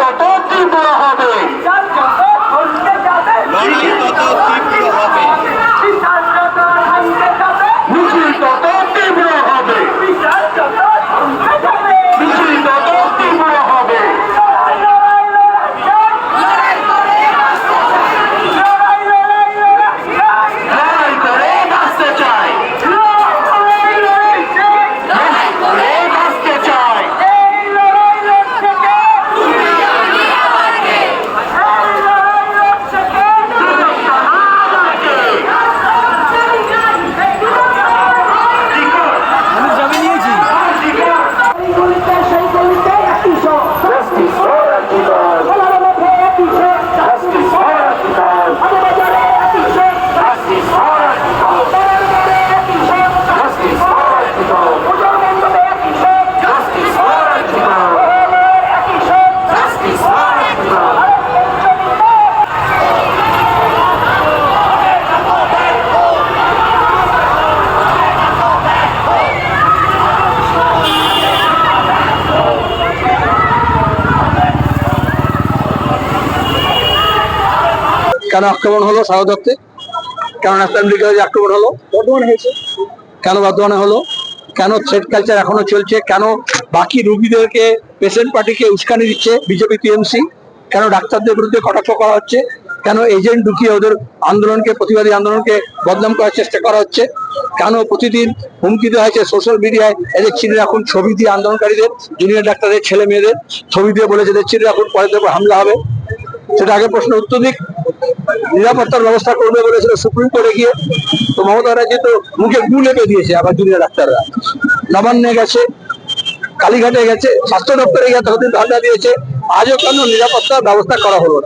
তত তীব্র হবে? কেন আক্রমণ হলো সারদত্তে কেন ন্যাশনাল মেডিকেল কলেজে আক্রমণ হলো? বর্ধমানে হয়েছে। কেন বর্ধমানে হলো? কেন থ্রেড কালচার এখনও চলছে? কেন বাকি রুগীদেরকে পেশেন্ট পার্টিকে উস্কানি দিচ্ছে বিজেপি টিএমসি কেন ডাক্তারদের বিরুদ্ধে কটাক্ষ করা হচ্ছে? কেন এজেন্ট ঢুকিয়ে ওদের আন্দোলনকে প্রতিবাদী আন্দোলনকে বদনাম করার চেষ্টা করা হচ্ছে? কেন প্রতিদিন হুমকি দেওয়া হয়েছে সোশ্যাল মিডিয়ায় এদের চিনে রাখুন ছবি দিয়ে আন্দোলনকারীদের জুনিয়র ডাক্তারদের ছেলে মেয়েদের ছবি দিয়ে বলেছে এদের চিনে রাখুন পরে দেবো হামলা হবে। সেটা আগে প্রশ্ন উত্তর দিক। নিরাপত্তার ব্যবস্থা করবে বলেছিল সুপ্রিম কোর্টে গিয়ে। তো মমতা ব্যানার্জি তো মুখে গু লেপে দিয়েছে আবার জুনিয়র ডাক্তাররা। নবান্নে গেছে, কালীঘাটে গেছে, স্বাস্থ্য দপ্তরে গিয়ে ততদিন ধান্দা দিয়েছে, আজও কেন নিরাপত্তার ব্যবস্থা করা হলো না?